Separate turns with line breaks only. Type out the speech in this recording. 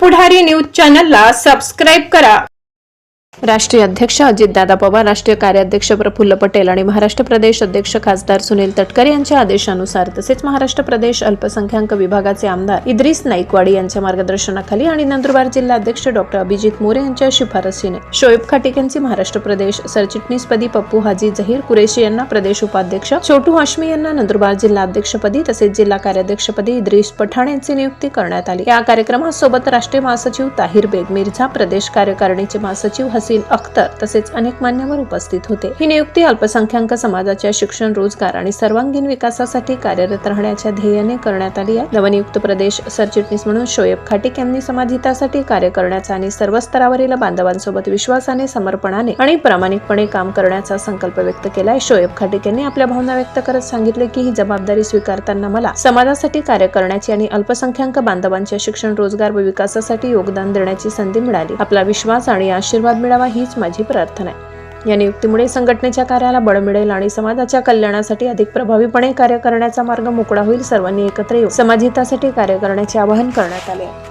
पुढारी news चॅनलला subscribe करा. राष्ट्रीय अध्यक्ष अजितदादा पवार राष्ट्रीय कार्याध्यक्ष प्रफुल्ल पटेल आणि महाराष्ट्र प्रदेश अध्यक्ष खासदार सुनील तटकरे यांच्या आदेशानुसार तसेच महाराष्ट्र प्रदेश अल्पसंख्याक विभागाचे आमदार इद्रिस नाईकवाडी यांच्या मार्गदर्शनाखाली आणि नंदुरबार जिल्हा अध्यक्ष डॉक्टर अभिजित मोरे यांच्या शिफारसीने शोएब खाटिक यांची महाराष्ट्र प्रदेश सरचिटणीसपदी पप्पू हाजी जहीर कुरेशी यांना प्रदेश उपाध्यक्ष छोटू हाशमी यांना नंदुरबार जिल्हा अध्यक्षपदी तसेच जिल्हा कार्याध्यक्षपदी इद्रिस पठाण यांची नियुक्ती करण्यात आली. या कार्यक्रमासोबत राष्ट्रीय महासचिव ताहिर बेग मिर्झा प्रदेश कार्यकारिणीचे महासचिव हसीन अख्तर तसेच अनेक मान्यवर उपस्थित होते. ही नियुक्ती अल्पसंख्याक समाजाच्या शिक्षण रोजगार आणि सर्वांगीण विकासासाठी कार्यरत राहण्याच्या ध्येयाने करण्यात आली आहे. नवनियुक्त प्रदेश सरचिटणीस म्हणून शोएब खाटिक यांनी समाजहितासाठी कार्य करण्याचा आणि सर्व स्तरावरील बांधवांसोबत विश्वासाने समर्पणाने आणि प्रामाणिकपणे काम करण्याचा संकल्प व्यक्त केलाय. शोएब खाटिक यांनी आपल्या भावना व्यक्त करत सांगितले की ही जबाबदारी स्वीकारताना मला समाजासाठी कार्य करण्याची आणि अल्पसंख्याक बांधवांच्या शिक्षण रोजगार व विकासासाठी योगदान देण्याची संधी मिळाली. आपला विश्वास आणि आशीर्वाद मिळावा हीच माझी प्रार्थना आहे. या नियुक्तीमुळे संघटनेच्या कार्याला बळ मिळेल आणि समाजाच्या कल्याणासाठी अधिक प्रभावीपणे कार्य करण्याचा मार्ग मोकळा होईल सर्वांनी एकत्र येऊन समाजहितासाठी कार्य करण्याचे आवाहन करण्यात आले आहे.